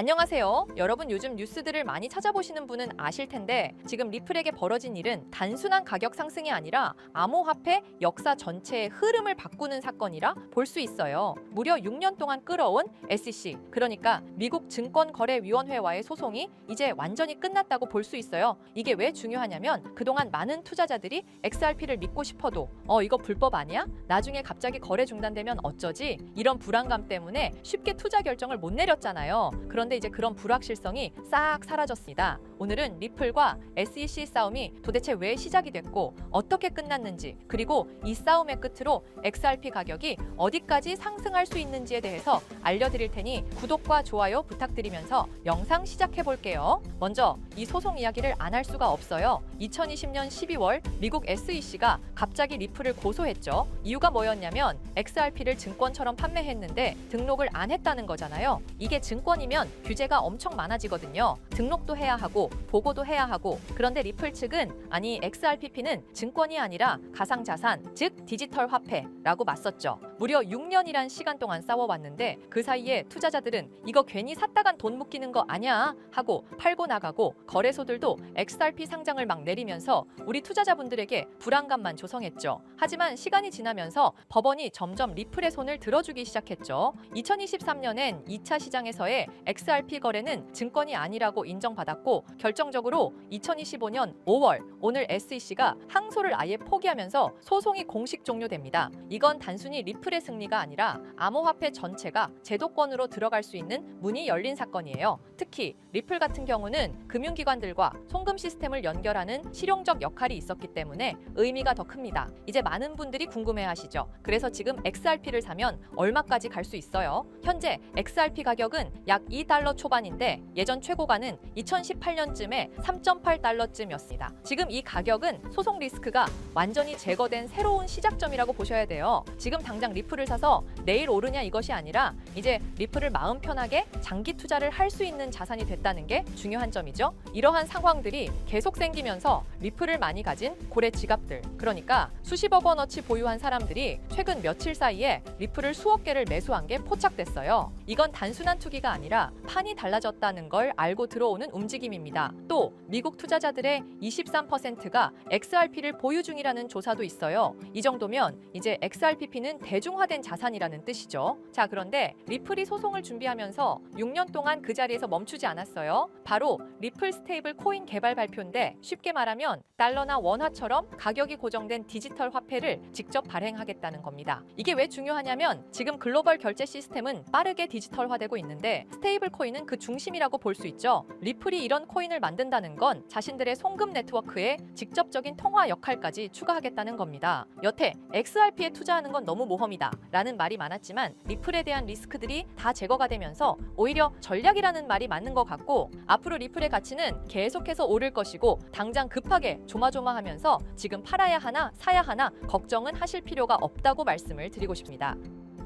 안녕하세요. 여러분 요즘 뉴스들을 많이 찾아보시는 분은 아실 텐데 지금 리플에게 벌어진 일은 단순한 가격 상승이 아니라 암호화폐 역사 전체의 흐름을 바꾸는 사건이라 볼 수 있어요. 무려 6년 동안 끌어온 SEC 그러니까 미국 증권거래위원회와의 소송이 이제 완전히 끝났다고 볼 수 있어요. 이게 왜 중요하냐면 그동안 많은 투자자들이 XRP를 믿고 싶어도 어 이거 불법 아니야? 나중에 갑자기 거래 중단되면 어쩌지? 이런 불안감 때문에 쉽게 투자 결정을 못 내렸잖아요. 그런 데 이제 그런 불확실성이 싹 사라졌습니다. 오늘은 리플과 SEC 싸움이 도대체 왜 시작이 됐고 어떻게 끝났는지 그리고 이 싸움의 끝으로 XRP 가격이 어디까지 상승할 수 있는지에 대해서 알려드릴 테니 구독과 좋아요 부탁드리면서 영상 시작해 볼게요. 먼저 이 소송 이야기를 안 할 수가 없어요. 2020년 12월 미국 SEC가 갑자기 리플을 고소했죠. 이유가 뭐였냐면 XRP를 증권처럼 판매했는데 등록을 안 했다는 거잖아요. 이게 증권이면 규제가 엄청 많아지거든요. 등록도 해야 하고 보고도 해야 하고 그런데 리플 측은 아니 XRPP는 증권이 아니라 가상자산 즉 디지털 화폐라고 맞섰죠. 무려 6년이란 시간 동안 싸워왔는데 그 사이에 투자자들은 이거 괜히 샀다간 돈 묶이는 거 아니야 하고 팔고 나가고 거래소들도 XRP 상장을 막 내리면서 우리 투자자분들에게 불안감만 조성했죠. 하지만 시간이 지나면서 법원이 점점 리플의 손을 들어주기 시작했죠. 2023년엔 2차 시장에서의 XRP 거래는 증권이 아니라고 인정받았고 결정적으로 2025년 5월 오늘 SEC가 항소를 아예 포기하면서 소송이 공식 종료됩니다. 이건 단순히 리플의 승리가 아니라 암호화폐 전체가 제도권으로 들어갈 수 있는 문이 열린 사건이에요. 특히 리플 같은 경우는 금융기관들과 송금 시스템을 연결하는 실용적 역할이 있었기 때문에 의미가 더 큽니다. 이제 많은 분들이 궁금해하시죠. 그래서 지금 XRP를 사면 얼마까지 갈 수 있어요? 현재 XRP 가격은 약2 달러 초반인데 예전 최고가는 2018년쯤에 3.8달러쯤이었습니다. 지금 이 가격은 소송 리스크가 완전히 제거된 새로운 시작점이라고 보셔야 돼요. 지금 당장 리플을 사서 내일 오르냐 이것이 아니라 이제 리플을 마음 편하게 장기 투자를 할 수 있는 자산이 됐다는 게 중요한 점이죠. 이러한 상황들이 계속 생기면서 리플을 많이 가진 고래 지갑들, 그러니까 수십억 원어치 보유한 사람들이 최근 며칠 사이에 리플을 수억 개를 매수한 게 포착됐어요. 이건 단순한 투기가 아니라 판이 달라졌다는 걸 알고 들어오는 움직임입니다. 또 미국 투자자들의 23%가 XRP를 보유 중이라는 조사도 있어요. 이 정도면 이제 XRPP는 대중화된 자산이라는 뜻이죠. 자, 그런데 리플이 소송을 준비하면서 6년 동안 그 자리에서 멈추지 않았어요. 바로 리플 스테이블 코인 개발 발표인데 쉽게 말하면 달러나 원화처럼 가격이 고정된 디지털 화폐를 직접 발행하겠다는 겁니다. 이게 왜 중요하냐면 지금 글로벌 결제 시스템은 빠르게 디지털화되고 있는데 스테이블 코인은 그 중심이라고 볼 수 있죠. 리플이 이런 코인을 만든다는 건 자신들의 송금 네트워크에 직접적인 통화 역할까지 추가하겠다는 겁니다. 여태 XRP에 투자하는 건 너무 모험이다 라는 말이 많았지만 리플에 대한 리스크들이 다 제거가 되면서 오히려 전략이라는 말이 맞는 것 같고 앞으로 리플의 가치는 계속해서 오를 것이고 당장 급하게 조마조마하면서 지금 팔아야 하나 사야 하나 걱정은 하실 필요가 없다고 말씀을 드리고 싶습니다.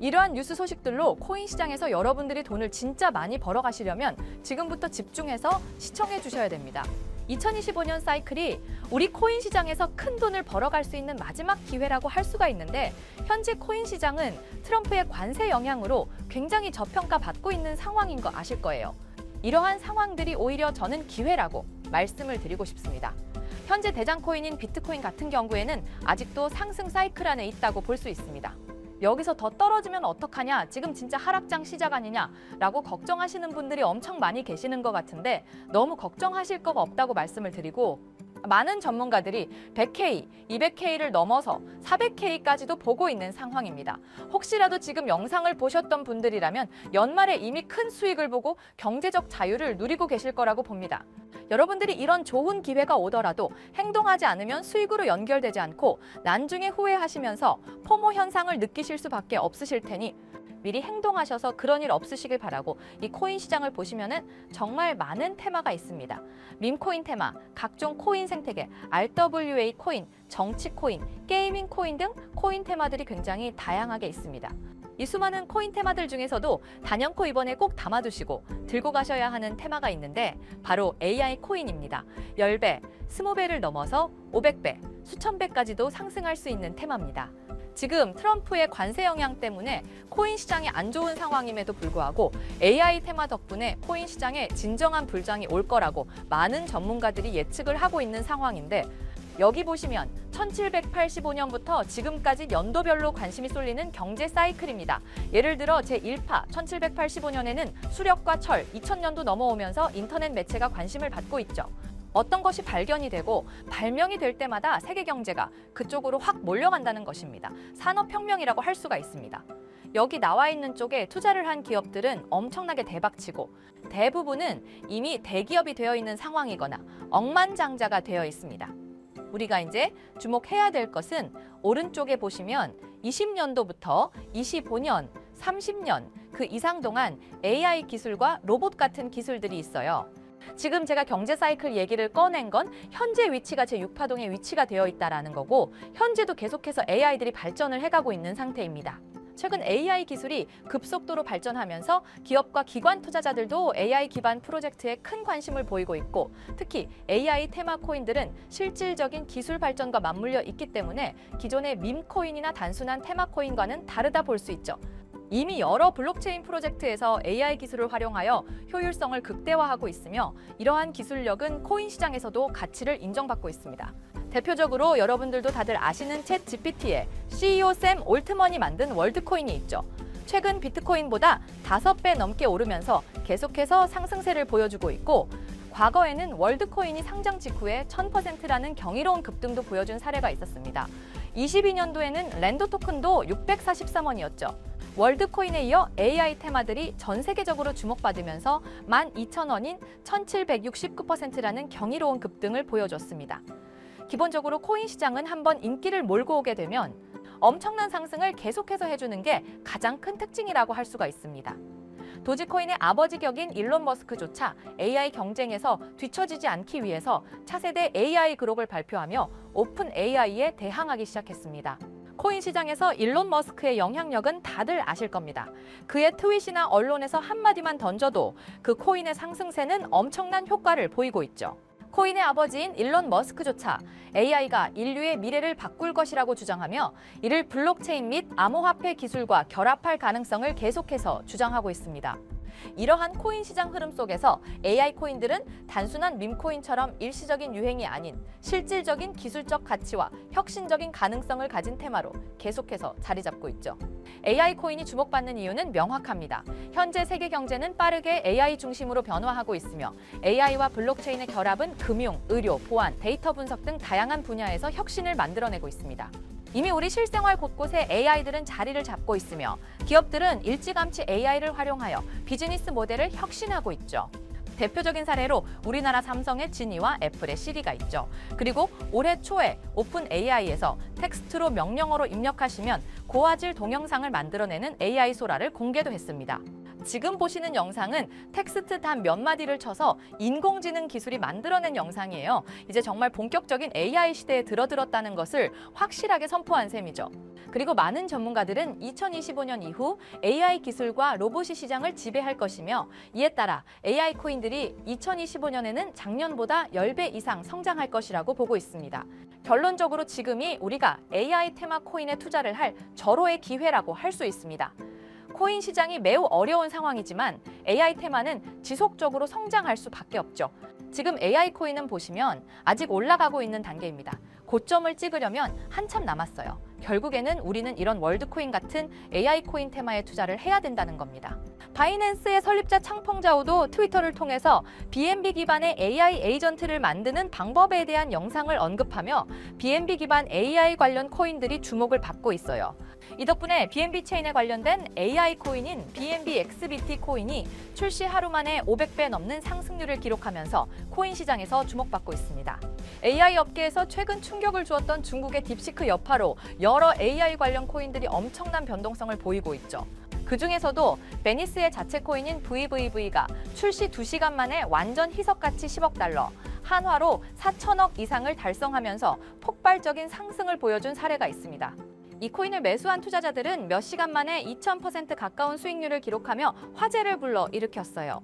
이러한 뉴스 소식들로 코인 시장에서 여러분들이 돈을 진짜 많이 벌어가시려면 지금부터 집중해서 시청해 주셔야 됩니다. 2025년 사이클이 우리 코인 시장에서 큰 돈을 벌어갈 수 있는 마지막 기회라고 할 수가 있는데 현재 코인 시장은 트럼프의 관세 영향으로 굉장히 저평가 받고 있는 상황인 거 아실 거예요. 이러한 상황들이 오히려 저는 기회라고 말씀을 드리고 싶습니다. 현재 대장 코인인 비트코인 같은 경우에는 아직도 상승 사이클 안에 있다고 볼 수 있습니다. 여기서 더 떨어지면 어떡하냐? 지금 진짜 하락장 시작 아니냐 라고 걱정하시는 분들이 엄청 많이 계시는 것 같은데 너무 걱정하실 거가 없다고 말씀을 드리고 많은 전문가들이 100K, 200K를 넘어서 400K까지도 보고 있는 상황입니다. 혹시라도 지금 영상을 보셨던 분들이라면 연말에 이미 큰 수익을 보고 경제적 자유를 누리고 계실 거라고 봅니다. 여러분들이 이런 좋은 기회가 오더라도 행동하지 않으면 수익으로 연결되지 않고 나중에 후회하시면서 포모 현상을 느끼실 수밖에 없으실 테니 미리 행동하셔서 그런 일 없으시길 바라고 이 코인 시장을 보시면은 정말 많은 테마가 있습니다. 밈코인 테마, 각종 코인 생태계, RWA 코인, 정치 코인, 게이밍 코인 등 코인 테마들이 굉장히 다양하게 있습니다. 이 수많은 코인 테마들 중에서도 단연코 이번에 꼭 담아두시고 들고 가셔야 하는 테마가 있는데 바로 AI 코인입니다. 10배, 20배를 넘어서 500배, 수천 배까지도 상승할 수 있는 테마입니다. 지금 트럼프의 관세 영향 때문에 코인 시장이 안 좋은 상황임에도 불구하고 AI 테마 덕분에 코인 시장에 진정한 불장이 올 거라고 많은 전문가들이 예측을 하고 있는 상황인데 여기 보시면 1785년부터 지금까지 연도별로 관심이 쏠리는 경제 사이클입니다. 예를 들어 제1파 1785년에는 수력과 철, 2000년도 넘어오면서 인터넷 매체가 관심을 받고 있죠. 어떤 것이 발견이 되고 발명이 될 때마다 세계 경제가 그쪽으로 확 몰려간다는 것입니다. 산업혁명이라고 할 수가 있습니다. 여기 나와 있는 쪽에 투자를 한 기업들은 엄청나게 대박치고 대부분은 이미 대기업이 되어 있는 상황이거나 억만장자가 되어 있습니다. 우리가 이제 주목해야 될 것은 오른쪽에 보시면 20년도부터 25년, 30년 그 이상 동안 AI 기술과 로봇 같은 기술들이 있어요. 지금 제가 경제 사이클 얘기를 꺼낸 건 현재 위치가 제 6파동의 위치가 되어 있다라는 거고 현재도 계속해서 AI들이 발전을 해가고 있는 상태입니다. 최근 AI 기술이 급속도로 발전하면서 기업과 기관 투자자들도 AI 기반 프로젝트에 큰 관심을 보이고 있고 특히 AI 테마 코인들은 실질적인 기술 발전과 맞물려 있기 때문에 기존의 밈 코인이나 단순한 테마 코인과는 다르다 볼 수 있죠. 이미 여러 블록체인 프로젝트에서 AI 기술을 활용하여 효율성을 극대화하고 있으며 이러한 기술력은 코인 시장에서도 가치를 인정받고 있습니다. 대표적으로 여러분들도 다들 아시는 챗 GPT에 CEO 샘 올트먼이 만든 월드코인이 있죠. 최근 비트코인보다 5배 넘게 오르면서 계속해서 상승세를 보여주고 있고 과거에는 월드코인이 상장 직후에 1000%라는 경이로운 급등도 보여준 사례가 있었습니다. 22년도에는 랜드 토큰도 643원이었죠. 월드코인에 이어 AI 테마들이 전 세계적으로 주목받으면서 12,000원인 1769%라는 경이로운 급등을 보여줬습니다. 기본적으로 코인 시장은 한번 인기를 몰고 오게 되면 엄청난 상승을 계속해서 해주는 게 가장 큰 특징이라고 할 수가 있습니다. 도지코인의 아버지 격인 일론 머스크조차 AI 경쟁에서 뒤처지지 않기 위해서 차세대 AI 그룹을 발표하며 오픈 AI에 대항하기 시작했습니다. 코인 시장에서 일론 머스크의 영향력은 다들 아실 겁니다. 그의 트윗이나 언론에서 한마디만 던져도 그 코인의 상승세는 엄청난 효과를 보이고 있죠. 코인의 아버지인 일론 머스크조차 AI가 인류의 미래를 바꿀 것이라고 주장하며 이를 블록체인 및 암호화폐 기술과 결합할 가능성을 계속해서 주장하고 있습니다. 이러한 코인 시장 흐름 속에서 AI 코인들은 단순한 밈코인처럼 일시적인 유행이 아닌 실질적인 기술적 가치와 혁신적인 가능성을 가진 테마로 계속해서 자리 잡고 있죠. AI 코인이 주목받는 이유는 명확합니다. 현재 세계 경제는 빠르게 AI 중심으로 변화하고 있으며 AI와 블록체인의 결합은 금융, 의료, 보안, 데이터 분석 등 다양한 분야에서 혁신을 만들어내고 있습니다. 이미 우리 실생활 곳곳에 AI들은 자리를 잡고 있으며 기업들은 일찌감치 AI를 활용하여 비즈니스 모델을 혁신하고 있죠. 대표적인 사례로 우리나라 삼성의 지니와 애플의 시리가 있죠. 그리고 올해 초에 오픈 AI에서 텍스트로 명령어로 입력하시면 고화질 동영상을 만들어내는 AI 소라를 공개도 했습니다. 지금 보시는 영상은 텍스트 단 몇 마디를 쳐서 인공지능 기술이 만들어낸 영상이에요. 이제 정말 본격적인 AI 시대에 들어들었다는 것을 확실하게 선포한 셈이죠. 그리고 많은 전문가들은 2025년 이후 AI 기술과 로봇이 시장을 지배할 것이며 이에 따라 AI 코인들이 2025년에는 작년보다 10배 이상 성장할 것이라고 보고 있습니다. 결론적으로 지금이 우리가 AI 테마 코인에 투자를 할 절호의 기회라고 할 수 있습니다. 코인 시장이 매우 어려운 상황이지만 AI 테마는 지속적으로 성장할 수밖에 없죠. 지금 AI 코인은 보시면 아직 올라가고 있는 단계입니다. 고점을 찍으려면 한참 남았어요. 결국에는 우리는 이런 월드코인 같은 AI 코인 테마에 투자를 해야 된다는 겁니다. 바이낸스의 설립자 창펑자오도 트위터를 통해서 BNB 기반의 AI 에이전트를 만드는 방법에 대한 영상을 언급하며 BNB 기반 AI 관련 코인들이 주목을 받고 있어요. 이 덕분에 BNB 체인에 관련된 AI 코인인 BNB XBT 코인이 출시 하루 만에 500배 넘는 상승률을 기록하면서 코인 시장에서 주목받고 있습니다. AI 업계에서 최근 충격을 주었던 중국의 딥시크 여파로 여러 AI 관련 코인들이 엄청난 변동성을 보이고 있죠. 그 중에서도 베니스의 자체 코인인 VVV가 출시 2시간 만에 완전 희석가치 10억 달러, 한화로 4천억 이상을 달성하면서 폭발적인 상승을 보여준 사례가 있습니다. 이 코인을 매수한 투자자들은 몇 시간 만에 2000% 가까운 수익률을 기록하며 화제를 불러 일으켰어요.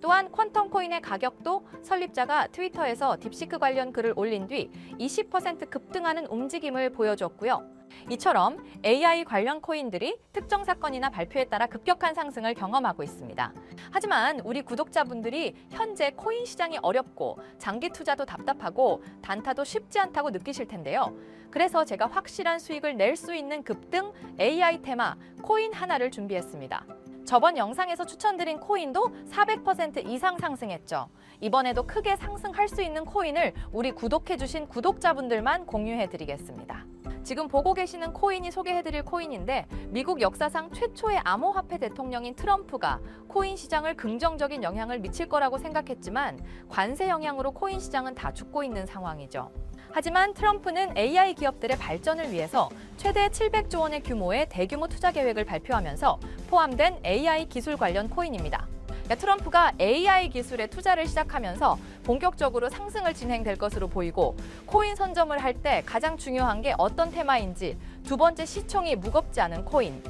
또한 퀀텀 코인의 가격도 설립자가 트위터에서 딥시크 관련 글을 올린 뒤 20% 급등하는 움직임을 보여줬고요. 이처럼 AI 관련 코인들이 특정 사건이나 발표에 따라 급격한 상승을 경험하고 있습니다. 하지만 우리 구독자분들이 현재 코인 시장이 어렵고 장기 투자도 답답하고 단타도 쉽지 않다고 느끼실 텐데요. 그래서 제가 확실한 수익을 낼 수 있는 급등 AI 테마 코인 하나를 준비했습니다. 저번 영상에서 추천드린 코인도 400% 이상 상승했죠. 이번에도 크게 상승할 수 있는 코인을 우리 구독해주신 구독자분들만 공유해드리겠습니다. 지금 보고 계시는 코인이 소개해드릴 코인인데 미국 역사상 최초의 암호화폐 대통령인 트럼프가 코인 시장을 긍정적인 영향을 미칠 거라고 생각했지만 관세 영향으로 코인 시장은 다 죽고 있는 상황이죠. 하지만 트럼프는 AI 기업들의 발전을 위해서 최대 700조 원의 규모의 대규모 투자 계획을 발표하면서 포함된 AI 기술 관련 코인입니다. 그러니까 트럼프가 AI 기술에 투자를 시작하면서 본격적으로 상승을 진행될 것으로 보이고 코인 선점을 할 때 가장 중요한 게 어떤 테마인지 두 번째 시총이 무겁지 않은 코인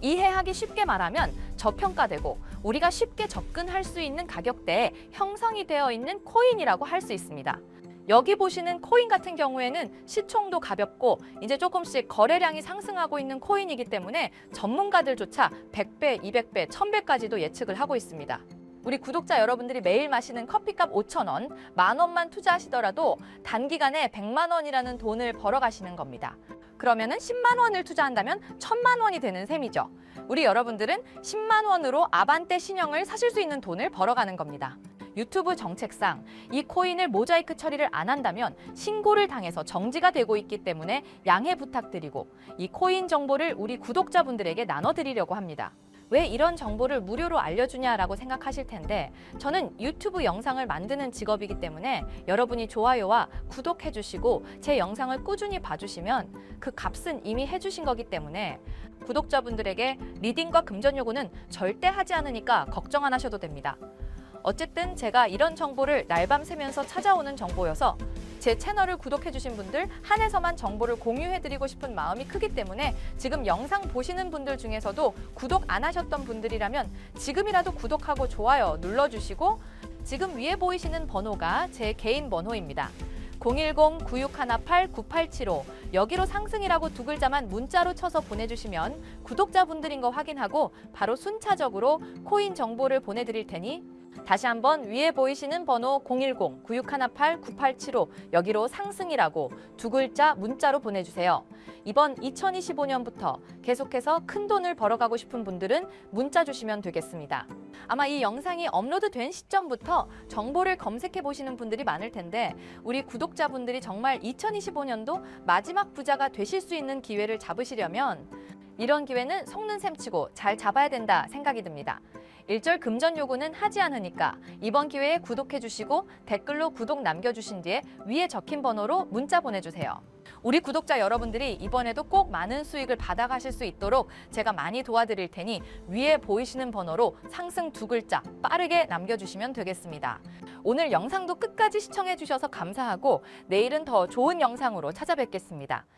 이해하기 쉽게 말하면 저평가되고 우리가 쉽게 접근할 수 있는 가격대에 형성이 되어 있는 코인이라고 할 수 있습니다. 여기 보시는 코인 같은 경우에는 시총도 가볍고 이제 조금씩 거래량이 상승하고 있는 코인이기 때문에 전문가들조차 100배, 200배, 1000배까지도 예측을 하고 있습니다. 우리 구독자 여러분들이 매일 마시는 커피값 5,000원, 만 원만 투자하시더라도 단기간에 100만 원이라는 돈을 벌어가시는 겁니다. 그러면 은 10만 원을 투자한다면 1000만 원이 되는 셈이죠. 우리 여러분들은 10만 원으로 아반떼 신형을 사실 수 있는 돈을 벌어가는 겁니다. 유튜브 정책상 이 코인을 모자이크 처리를 안 한다면 신고를 당해서 정지가 되고 있기 때문에 양해 부탁드리고 이 코인 정보를 우리 구독자분들에게 나눠드리려고 합니다. 왜 이런 정보를 무료로 알려주냐라고 생각하실 텐데 저는 유튜브 영상을 만드는 직업이기 때문에 여러분이 좋아요와 구독해주시고 제 영상을 꾸준히 봐주시면 그 값은 이미 해주신 거기 때문에 구독자분들에게 리딩과 금전 요구는 절대 하지 않으니까 걱정 안 하셔도 됩니다. 어쨌든 제가 이런 정보를 날밤 새면서 찾아오는 정보여서 제 채널을 구독해주신 분들 한해서만 정보를 공유해드리고 싶은 마음이 크기 때문에 지금 영상 보시는 분들 중에서도 구독 안 하셨던 분들이라면 지금이라도 구독하고 좋아요 눌러주시고 지금 위에 보이시는 번호가 제 개인 번호입니다. 010-9618-9875 여기로 상승이라고 두 글자만 문자로 쳐서 보내주시면 구독자분들인 거 확인하고 바로 순차적으로 코인 정보를 보내드릴 테니 다시 한번 위에 보이시는 번호 010-9618-9875 여기로 상승이라고 두 글자 문자로 보내주세요. 이번 2025년부터 계속해서 큰 돈을 벌어가고 싶은 분들은 문자 주시면 되겠습니다. 아마 이 영상이 업로드된 시점부터 정보를 검색해 보시는 분들이 많을 텐데 우리 구독자분들이 정말 2025년도 마지막 부자가 되실 수 있는 기회를 잡으시려면 이런 기회는 속는 셈치고 잘 잡아야 된다 생각이 듭니다. 일절 금전 요구는 하지 않으니까 이번 기회에 구독해 주시고 댓글로 구독 남겨주신 뒤에 위에 적힌 번호로 문자 보내주세요. 우리 구독자 여러분들이 이번에도 꼭 많은 수익을 받아가실 수 있도록 제가 많이 도와드릴 테니 위에 보이시는 번호로 상승 두 글자 빠르게 남겨주시면 되겠습니다. 오늘 영상도 끝까지 시청해 주셔서 감사하고 내일은 더 좋은 영상으로 찾아뵙겠습니다.